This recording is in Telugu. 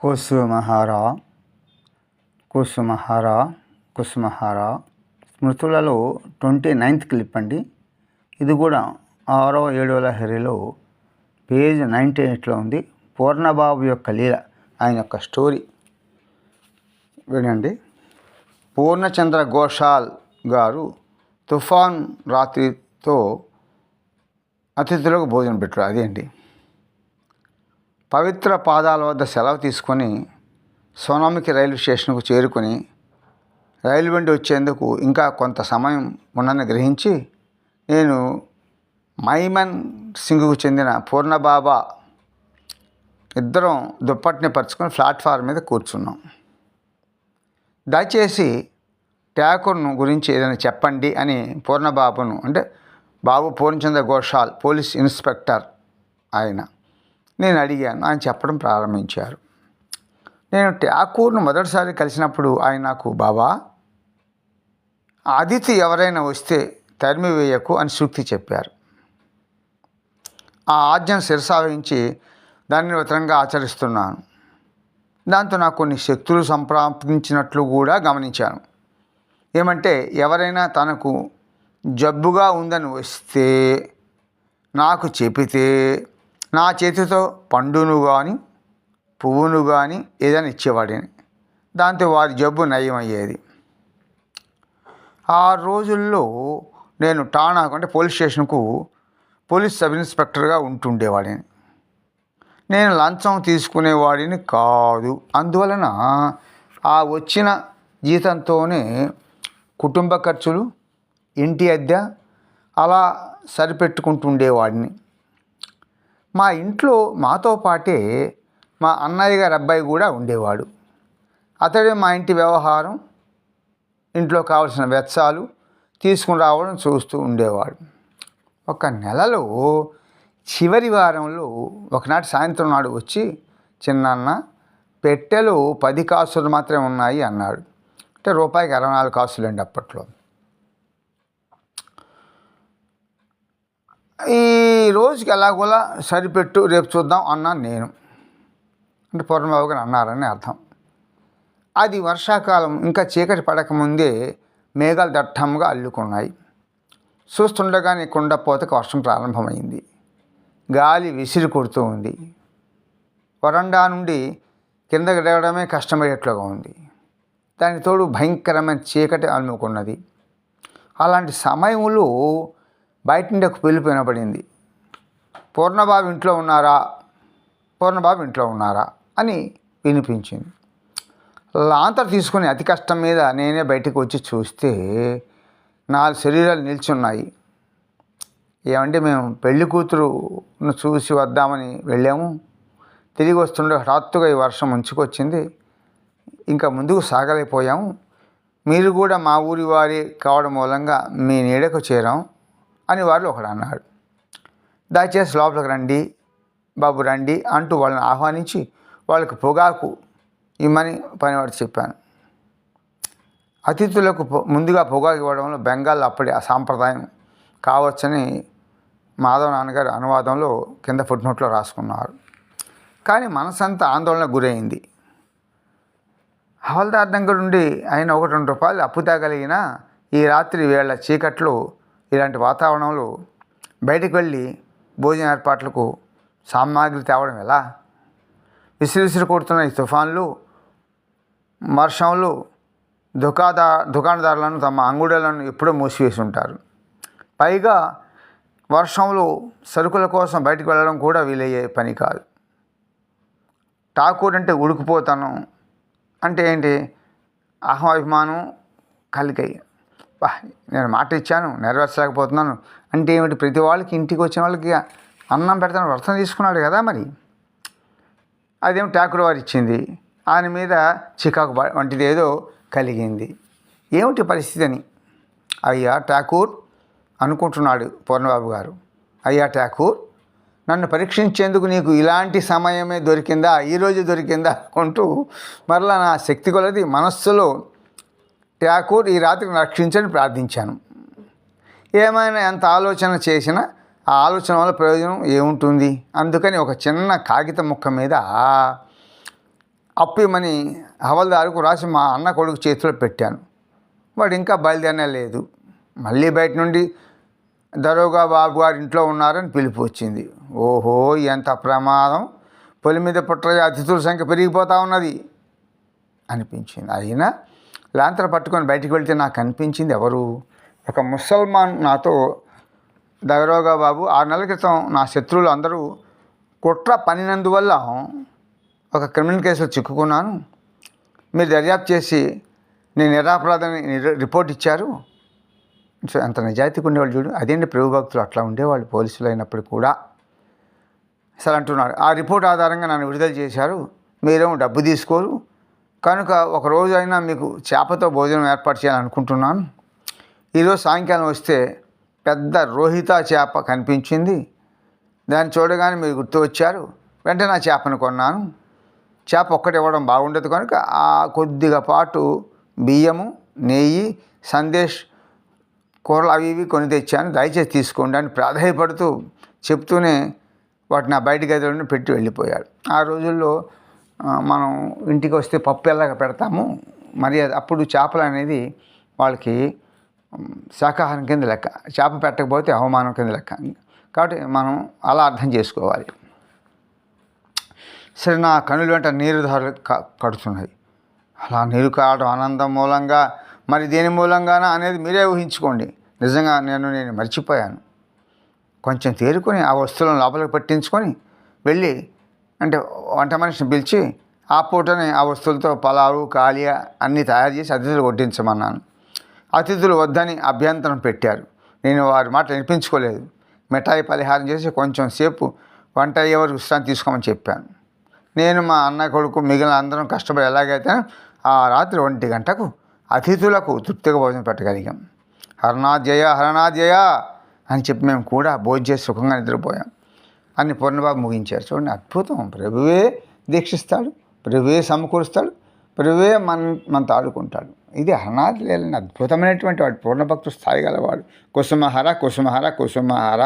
కుసుమహార కుసుమహార కుసుమహారా. స్మృతులలో ట్వంటీ నైన్త్ క్లిప్ అండి. ఇది కూడా ఆరో ఏడవ లహరిలో పేజ్ నైంటీ ఎయిట్లో ఉంది. పూర్ణబాబు యొక్క లీల ఆయన యొక్క స్టోరీ. వినండి. పూర్ణచంద్ర ఘోషాల్ గారు తుఫాన్ రాత్రితో అతిథులకు భోజనం పెట్టారు. అదే అండి పవిత్ర పాదాల వద్ద సెలవు తీసుకొని సోనామికి రైలు స్టేషన్కు చేరుకొని రైలు వెండి వచ్చేందుకు ఇంకా కొంత సమయం ఉన్నని గ్రహించి నేను మైమన్ సింగ్కు చెందిన పూర్ణబాబా ఇద్దరం దుప్పటిని పరుచుకొని ప్లాట్ఫామ్ మీద కూర్చున్నాం. దయచేసి ట్యాకూర్ను గురించి ఏదైనా చెప్పండి అని పూర్ణబాబును అంటే బాబు పూర్ణచంద్ర ఘోషాల్ పోలీస్ ఇన్స్పెక్టర్ ఆయన నేను అడిగాను. ఆయన చెప్పడం ప్రారంభించారు. నేను ఠాకూర్ను మొదటిసారి కలిసినప్పుడు ఆయన నాకు బాబా అదితి ఎవరైనా వస్తే తరిమి వేయకు అని సూక్తి చెప్పారు. ఆ ఆజ్ఞను శిరసావహించి దాన్ని వితరంగా ఆచరిస్తున్నాను. దాంతో నాకు కొన్ని శక్తులు సంప్రాప్తించినట్లు కూడా గమనించాను. ఏమంటే ఎవరైనా తనకు జబ్బుగా ఉందని వస్తే నాకు చెబితే నా చేతితో పండును కానీ పువ్వును కానీ ఏదైనా ఇచ్చేవాడిని. దాంతో వారి జబ్బు నయమయ్యేది. ఆ రోజుల్లో నేను టాణాకు అంటే పోలీస్ స్టేషన్కు పోలీస్ సబ్ ఇన్స్పెక్టర్గా ఉంటుండేవాడిని. నేను లంచం తీసుకునేవాడిని కాదు. అందువలన ఆ వచ్చిన జీతంతోనే కుటుంబ ఖర్చులు ఇంటి అద్దె అలా సరిపెట్టుకుంటుండేవాడిని. మా ఇంట్లో మాతో పాటే మా అన్నయ్య గారి అబ్బాయి కూడా ఉండేవాడు. అతడే మా ఇంటి వ్యవహారం ఇంట్లో కావలసిన వెచ్చాలు తీసుకుని రావడం చూస్తూ ఉండేవాడు. ఒక నెలలో చివరి వారంలో ఒకనాటి సాయంత్రం నాడు వచ్చి చిన్నన్న పెట్టెలు పది కాసులు మాత్రమే ఉన్నాయి అన్నాడు. అంటే రూపాయికి అరవై నాలుగు కాసులు అండి అప్పట్లో. ఈ రోజుకి ఎలాగోలా సరిపెట్టు రేపు చూద్దాం అన్నాను నేను. అంటే పూర్ణబాబు గారు అన్నారని అర్థం. అది వర్షాకాలం ఇంకా చీకటి పడకముందే మేఘాలు దట్టంగా అల్లుకున్నాయి. చూస్తుండగానే కుండపోతకు వర్షం ప్రారంభమైంది. గాలి విసిరి కొడుతూ ఉంది. వరండా నుండి కిందకి దిగడమే కష్టమయ్యేట్లుగా ఉంది. దానికి తోడు భయంకరమైన చీకటి అల్లుకున్నది. అలాంటి సమయంలో బయట నుండి ఒక పిలుపు వినపడింది పూర్ణబాబు ఇంట్లో ఉన్నారా? పూర్ణబాబు ఇంట్లో ఉన్నారా? అని వినిపించింది. లాంతర్ తీసుకుని అతి కష్టం మీద నేనే బయటకు వచ్చి చూస్తే నాలుగు శరీరాలు నిల్చున్నాయి. ఏమంటే మేము పెళ్ళి కూతురును చూసి వద్దామని వెళ్ళాము. తిరిగి వస్తుండే హఠాత్తుగా ఈ వర్షం ముంచుకొచ్చింది. ఇంకా ముందుకు సాగలేకపోయాము. మీరు కూడా మా ఊరి వారి కావడం మూలంగా మీ నీడకు చేరాం. అని వారు ఒకడు అన్నాడు. దయచేసి లోపలికి రండి బాబు రండి అంటూ వాళ్ళని ఆహ్వానించి వాళ్ళకి పొగాకు ఇమ్మని పనివాడు చెప్పాను. అతిథులకు ముందుగా పొగాకు ఇవ్వడంలో బెంగాల్ అప్పటి ఆ సాంప్రదాయం కావచ్చని మాధవ నాన్నగారు అనువాదంలో కింద ఫుట్నోట్లో రాసుకున్నారు. కానీ మనసంతా ఆందోళనకు గురైంది. హవల్దార్ దగ్గర నుండి ఆయన ఒకటి రెండు రూపాయలు అప్పు తేగలిగిన ఈ రాత్రి వేళ చీకట్లో ఇలాంటి వాతావరణంలో బయటికి వెళ్ళి భోజన ఏర్పాట్లకు సామాగ్రి తేవడం ఎలా? విసిరి విసిరి కొడుతున్న ఈ తుఫాన్లు వర్షంలో దుకాదా దుకాణదారులను తమ అంగుడలను ఎప్పుడో మూసివేసి ఉంటారు పైగా వర్షంలో సరుకుల కోసం బయటకు వెళ్ళడం కూడా వీలయ్యే పని కాదు. ఠాకూర్ అంటే ఉడికిపోతాను అంటే ఏంటి? అహమాభిమానం కలిగాయి. నేను మాట ఇచ్చాను నెరవేర్చలేకపోతున్నాను. అంటే ఏమిటి? ప్రతి వాళ్ళకి ఇంటికి వచ్చిన వాళ్ళకి అన్నం పెడతాను వ్రతం తీసుకున్నాడు కదా మరి. అదేం ఠాకూర్ వారు ఇచ్చింది? ఆయన మీద చికాకు వంటిది ఏదో కలిగింది. ఏమిటి పరిస్థితి అని? అయ్యా ఠాకూర్ అనుకుంటున్నాడు పూర్ణబాబు గారు. అయ్యా ఠాకూర్ నన్ను పరీక్షించేందుకు నీకు ఇలాంటి సమయమే దొరికిందా? ఈరోజు దొరికిందా? అనుకుంటూ మరలా నా శక్తి కొలది మనస్సులో ఠాకూర్ ఈ రాత్రికి రక్షించని ప్రార్థించాను. ఏమైనా ఎంత ఆలోచన చేసినా ఆ ఆలోచన వల్ల ప్రయోజనం ఏముంటుంది? అందుకని ఒక చిన్న కాగితం ముక్క మీద అప్పిమని హవల్దారుకు రాసి మా అన్న కొడుకు చేతిలో పెట్టాను. వాడు ఇంకా బయలుదేరనే లేదు. మళ్ళీ బయట నుండి దరోగా బాబు గారు ఇంట్లో ఉన్నారని పిలుపు వచ్చింది. ఓహో ఎంత ప్రమాదం! పొలి మీద పుట్ర అతిథుల సంఖ్య పెరిగిపోతూ ఉన్నది! అనిపించింది. అయినా లాంతర పట్టుకొని బయటికి వెళ్తే నాకు అనిపించింది ఎవరు? ఒక ముసల్మాన్ నాతో దగరోగా బాబు ఆరు నెలల క్రితం నా శత్రువులు అందరూ కుట్ర పనినందువల్ల ఒక క్రిమినల్ కేసులో చిక్కుకున్నాను. మీరు దర్యాప్తు చేసి నేను నిరాపరాధని రిపోర్ట్ ఇచ్చారు. సో అంత నిజాయితీగా ఉండేవాళ్ళు చూడు అదేంటి ప్రభు భక్తులు అట్లా ఉండేవాళ్ళు? పోలీసులు అయినప్పుడు కూడా. సరే అంటున్నారు ఆ రిపోర్ట్ ఆధారంగా నన్ను విడుదల చేశారు మీరేమో డబ్బు తీసుకోరు కనుక ఒక అయినా మీకు చేపతో భోజనం ఏర్పాటు చేయాలనుకుంటున్నాను. ఈరోజు సాయంకాలం వస్తే పెద్ద రోహిత చేప కనిపించింది. దాన్ని చూడగానే మీరు గుర్తు వచ్చారు వెంటనే ఆ చేపను కొన్నాను. చేప ఒక్కటి ఇవ్వడం బాగుండదు కనుక ఆ కొద్దిగా పాటు బియ్యము నెయ్యి సందేశ్ కూరలు అవి ఇవి కొని తెచ్చాను. దయచేసి తీసుకోండి అని ప్రాధాయపడుతూ చెప్తూనే వాటిని ఆ బయట గదిలో పెట్టి వెళ్ళిపోయాడు. ఆ రోజుల్లో మనం ఇంటికి వస్తే పప్పు ఎలాగ పెడతాము. మరి అది అప్పుడు చేపలు అనేది వాళ్ళకి శాకాహారం కింద లెక్క. చేప పెట్టకపోతే అవమానం కింద లెక్క. కాబట్టి మనం అలా అర్థం చేసుకోవాలి. సరే నా కనుల వెంట నీరు ధారలు కడుతున్నాయి అలా నీరు కావడం ఆనందం మూలంగా మరి దేని మూలంగానా అనేది మీరే ఊహించుకోండి. నిజంగా నేను నేను మర్చిపోయాను. కొంచెం తేరుకొని ఆ వస్తువులను లోపలికి పట్టించుకొని వెళ్ళి అంటే వంట మనిషిని పిలిచి ఆ పూటని ఆ వస్తువులతో పలావు కాలియా అన్నీ తయారు చేసి అతిథులు వడ్డించమన్నాను అతిథులు వద్దని అభ్యంతరం పెట్టారు. నేను వారి మాట వినిపించుకోలేదు. మిఠాయి పరిహారం చేసి కొంచెం సేపు వంట అయ్యే వరకు విశ్రాంతి తీసుకోమని చెప్పాను. నేను మా అన్న కొడుకు మిగిలిన అందరం కష్టపడి ఎలాగైతే ఆ రాత్రి ఒంటి గంటకు అతిథులకు తృప్తిగా భోజనం పెట్టగలిగాం. హరణాజయ హరణాజయ అని చెప్పి మేము కూడా భోజనం చేసి సుఖంగా నిద్రపోయాం. అని పూర్ణబాబు ముగించారు. చూడండి అద్భుతం. ప్రభువే దీక్షిస్తాడు ప్రభువే సమకూరుస్తాడు ప్రభువే మన మనతో ఆడుకుంటాడు ఇది అనాథ లేని అద్భుతమైనటువంటి వాడు పూర్ణభక్తు స్థాయి గలవాడు. కుసుమహర కుసుమహర కుసుమహర.